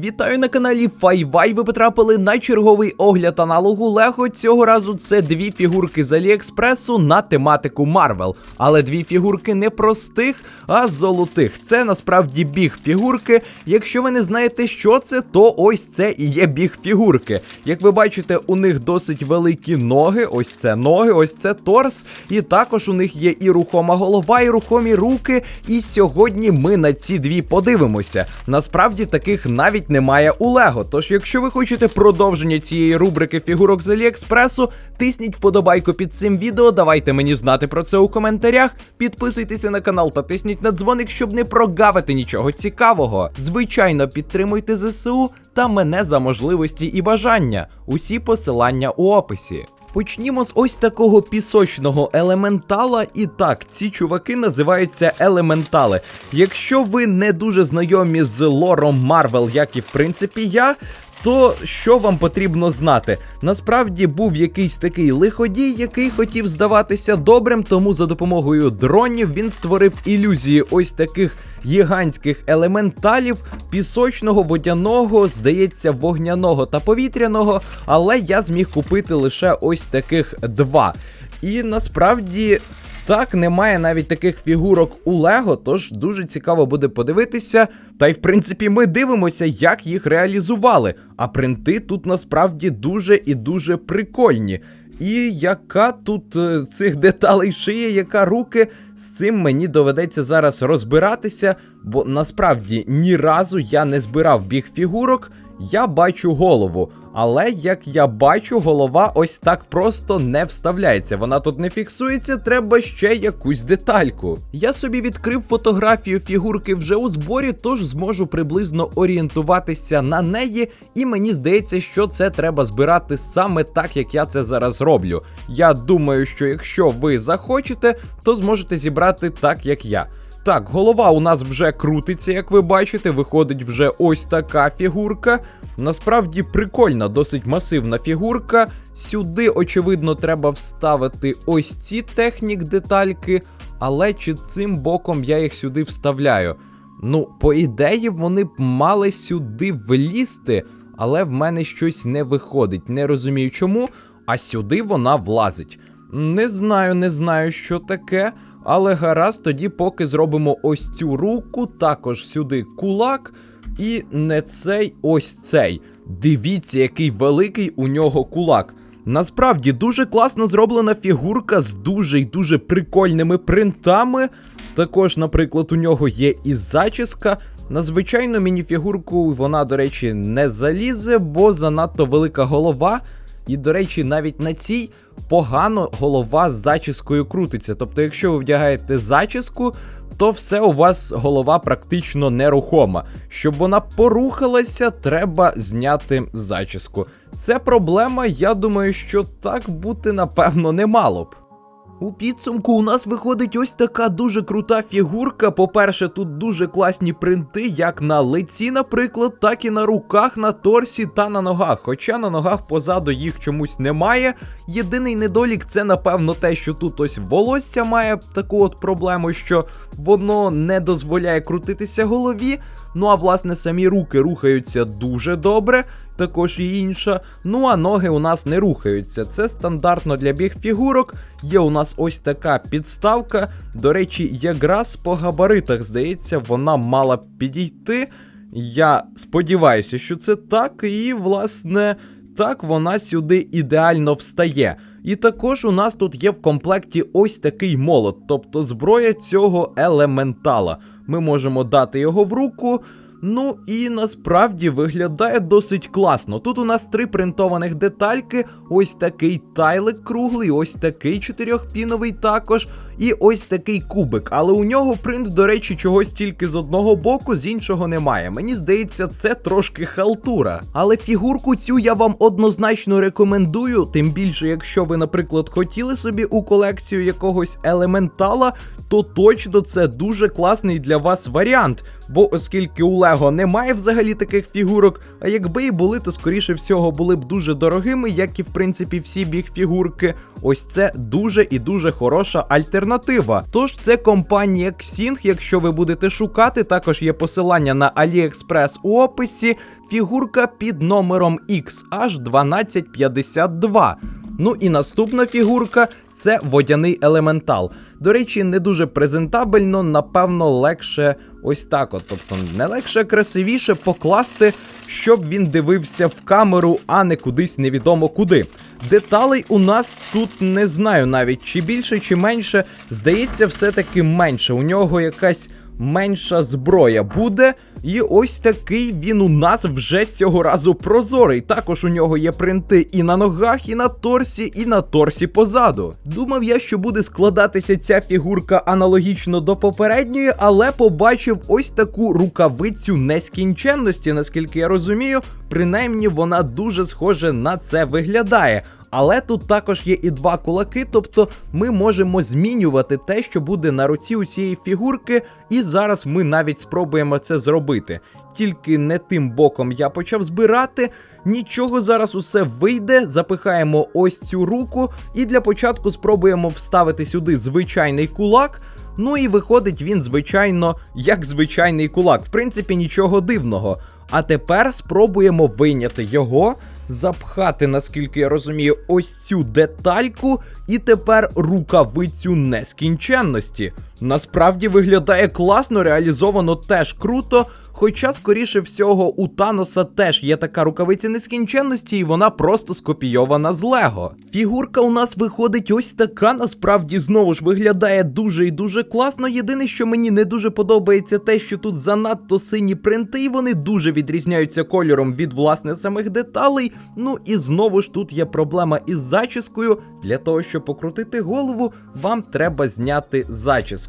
Вітаю на каналі Файвай. Ви потрапили на черговий огляд аналогу Лего. Цього разу це дві фігурки з Аліекспресу на тематику Марвел. Але дві фігурки не простих, а золотих. Це насправді біг фігурки. Якщо ви не знаєте, що це, то ось це і є біг фігурки. Як ви бачите, у них досить великі ноги. Ось це ноги, ось це торс. І також у них є і рухома голова, і рухомі руки. І сьогодні ми на ці дві подивимося. Насправді таких навіть немає у Лего. Тож, якщо ви хочете продовження цієї рубрики фігурок з Аліекспресу, тисніть вподобайку під цим відео. Давайте мені знати про це у коментарях. Підписуйтеся на канал та тисніть на дзвоник, щоб не прогавити нічого цікавого. Звичайно, підтримуйте ЗСУ та мене за можливості і бажання. Усі посилання у описі. Почнімо з ось такого пісочного елементала. І так, ці чуваки називаються елементали. Якщо ви не дуже знайомі з лором Марвел, як і в принципі я. То що вам потрібно знати? Насправді був якийсь такий лиходій, який хотів здаватися добрим, тому за допомогою дронів він створив ілюзії ось таких гігантських елементалів пісочного, водяного, здається, вогняного та повітряного. Але я зміг купити лише ось таких два. І насправді. Так, немає навіть таких фігурок у Лего, тож дуже цікаво буде подивитися. Та й в принципі ми дивимося, як їх реалізували. А принти тут насправді дуже і дуже прикольні. І яка тут е, цих деталей шиє, яка руки, з цим мені доведеться зараз розбиратися, бо насправді ні разу я не збирав біг фігурок. Я бачу голову, але як я бачу, голова ось так просто не вставляється. Вона тут не фіксується, треба ще якусь детальку. Я собі відкрив фотографію фігурки вже у зборі, тож зможу приблизно орієнтуватися на неї, і мені здається, що це треба збирати саме так, як я це зараз роблю. Я думаю, що якщо ви захочете, то зможете зібрати так, як я. Так, голова у нас вже крутиться, як ви бачите, виходить вже ось така фігурка. Насправді прикольна, досить масивна фігурка. Сюди, очевидно, треба вставити ось ці технік детальки, але чи цим боком я їх сюди вставляю? Ну, по ідеї, вони б мали сюди влізти, але в мене щось не виходить. Не розумію чому, а сюди вона влазить. Не знаю, не знаю, що таке. Але гаразд, тоді поки зробимо ось цю руку, також сюди кулак, і не цей, ось цей. Дивіться, який великий у нього кулак. Насправді дуже класно зроблена фігурка з дуже й дуже прикольними принтами. Також, наприклад, у нього є і зачіска. На звичайну мініфігурку вона, до речі, не залізе, бо занадто велика голова. І, до речі, навіть на цій погано голова з зачіскою крутиться. Тобто, якщо ви вдягаєте зачіску, то все у вас голова практично нерухома. Щоб вона порухалася, треба зняти зачіску. Це проблема, я думаю, що так бути напевно не мало б. У підсумку у нас виходить ось така дуже крута фігурка. По-перше, тут дуже класні принти, як на лиці, наприклад, так і на руках, на торсі та на ногах. Хоча на ногах позаду їх чомусь немає. Єдиний недолік це, напевно, те, що тут ось волосся має таку от проблему, що воно не дозволяє крутитися голові. Ну а власне самі руки рухаються дуже добре. Також і інша. Ну а ноги у нас не рухаються. Це стандартно для біг фігурок. Є у нас ось така підставка. До речі, якраз по габаритах, здається, вона мала підійти. Я сподіваюся, що це так, і, власне, так вона сюди ідеально встає. І також у нас тут є в комплекті ось такий молот, тобто зброя цього елементала. Ми можемо дати його в руку. Ну і насправді виглядає досить класно. Тут у нас три принтованих детальки: ось такий тайлик круглий, ось такий чотирьохпіновий також, і ось такий кубик. Але у нього принт, до речі, чогось тільки з одного боку, з іншого немає. Мені здається, це трошки халтура. Але фігурку цю я вам однозначно рекомендую. Тим більше, якщо ви, наприклад, хотіли собі у колекцію якогось елементала, то точно це дуже класний для вас варіант. Бо оскільки у Лего немає взагалі таких фігурок, а якби і були, то скоріше всього були б дуже дорогими, як і в принципі всі біг фігурки. Ось це дуже і дуже хороша альтернатива. Альтернатива. Тож це компанія Xing, якщо ви будете шукати, також є посилання на AliExpress у описі. Фігурка під номером XH1252. Ну і наступна фігурка це водяний елементал. До речі, не дуже презентабельно, напевно, легше ось так. от. Тобто не легше, красивіше покласти, щоб він дивився в камеру, а не кудись невідомо куди. Деталей у нас тут не знаю навіть чи більше, чи менше. Здається, все-таки менше. У нього якась менша зброя буде. І ось такий він у нас вже цього разу прозорий. Також у нього є принти і на ногах, і на торсі, і на торсі позаду. Думав я, що буде складатися ця фігурка аналогічно до попередньої, але побачив ось таку рукавицю нескінченності, наскільки я розумію. Принаймні вона дуже схоже на це виглядає. Але тут також є і два кулаки, тобто ми можемо змінювати те, що буде на руці у цієї фігурки, і зараз ми навіть спробуємо це зробити. Тільки не тим боком я почав збирати. Нічого зараз усе вийде. Запихаємо ось цю руку, і для початку спробуємо вставити сюди звичайний кулак. Ну і виходить він, звичайно, як звичайний кулак. В принципі, нічого дивного. А тепер спробуємо вийняти його, запхати, наскільки я розумію, ось цю детальку, і тепер рукавицю нескінченності. Насправді виглядає класно, реалізовано теж круто. Хоча, скоріше всього, у Таноса теж є така рукавиця нескінченності, і вона просто скопійована з Лего. Фігурка у нас виходить ось така, насправді знову ж виглядає дуже і дуже класно. Єдине, що мені не дуже подобається, те, що тут занадто сині принти, і вони дуже відрізняються кольором від власне самих деталей. Ну і знову ж тут є проблема із зачіскою. Для того, щоб покрутити голову, вам треба зняти зачіску.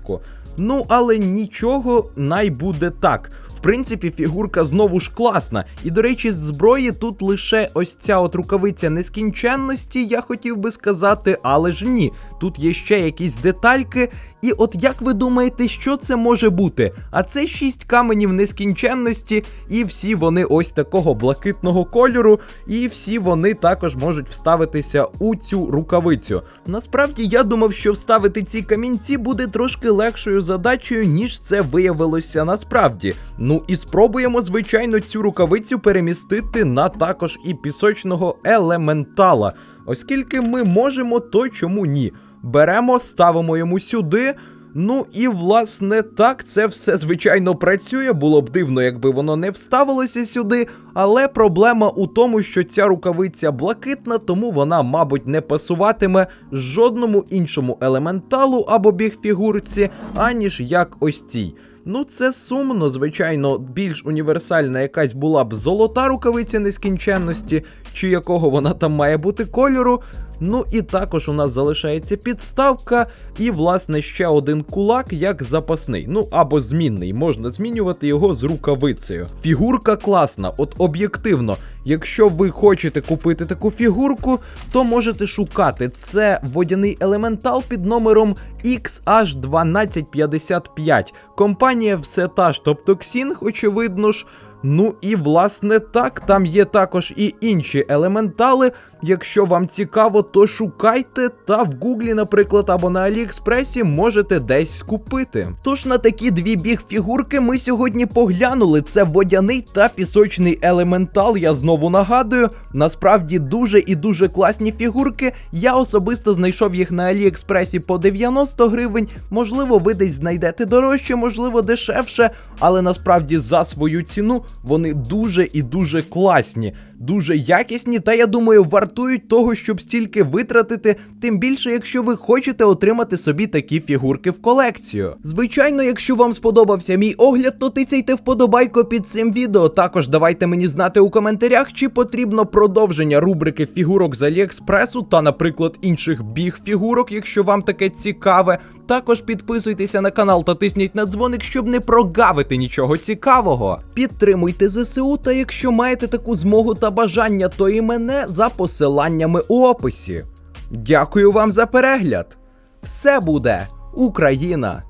Ну, але нічого, най буде так. В принципі, фігурка знову ж класна. І, до речі, з зброї тут лише ось ця от рукавиця нескінченності, я хотів би сказати, але ж ні. Тут є ще якісь детальки. І от як ви думаєте, що це може бути? А це шість каменів нескінченності, і всі вони ось такого блакитного кольору, і всі вони також можуть вставитися у цю рукавицю. Насправді я думав, що вставити ці камінці буде трошки легшою задачею, ніж це виявилося насправді. Ну і спробуємо, звичайно, цю рукавицю перемістити на також і пісочного елементала. Оскільки ми можемо, то чому ні? Беремо, ставимо йому сюди. Ну і власне так це все звичайно працює. Було б дивно, якби воно не вставилося сюди. Але проблема у тому, що ця рукавиця блакитна, тому вона, мабуть, не пасуватиме жодному іншому елементалу або біг-фігурці, аніж як ось цій. Ну, це сумно, звичайно, більш універсальна якась була б золота рукавиця нескінченності, чи якого вона там має бути кольору. Ну і також у нас залишається підставка, і, власне, ще один кулак як запасний. Ну або змінний, можна змінювати його з рукавицею. Фігурка класна, от об'єктивно. Якщо ви хочете купити таку фігурку, то можете шукати. Це водяний елементал під номером XH1255. Компанія все та ж, тобто Xing, очевидно ж. Ну і власне так, там є також і інші елементали. Якщо вам цікаво, то шукайте та в Гуглі, наприклад, або на Аліекспресі можете десь купити. Тож на такі дві біг-фігурки ми сьогодні поглянули. Це водяний та пісочний елементал. Я знову нагадую. Насправді дуже і дуже класні фігурки. Я особисто знайшов їх на Аліекспресі по 90 гривень. Можливо, ви десь знайдете дорожче, можливо, дешевше, але насправді за свою ціну вони дуже і дуже класні, дуже якісні, та я думаю, вартують того, щоб стільки витратити, тим більше, якщо ви хочете отримати собі такі фігурки в колекцію. Звичайно, якщо вам сподобався мій огляд, то тицяйте вподобайку під цим відео. Також давайте мені знати у коментарях, чи потрібно продовження рубрики фігурок з Аліекспресу та, наприклад, інших біг фігурок, якщо вам таке цікаве. Також підписуйтеся на канал та тисніть на дзвоник, щоб не прогавити нічого цікавого. Підтримуйте ЗСУ, та якщо маєте таку змогу та бажання, то і мене за посиланнями у описі. Дякую вам за перегляд! Все буде Україна!